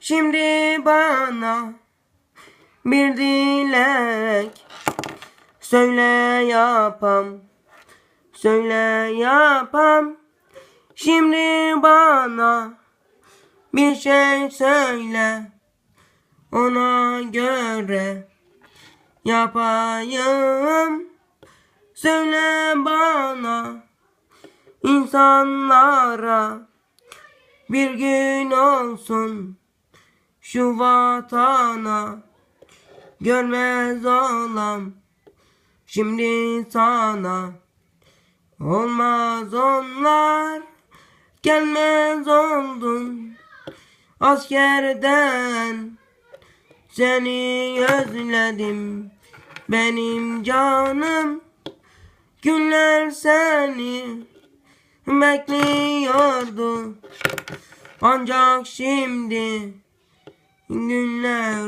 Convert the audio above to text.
Şimdi bana bir dilek söyle yapam söyle yapam. Şimdi bana bir şey söyle ona göre yapayım. Söyle bana insanlara bir gün olsun şu vatana görmez olam. Şimdi sana olmaz onlar. Gelmez oldun askerden. Seni özledim benim canım. Günler seni bekliyordu. Ancak şimdi günler olmaz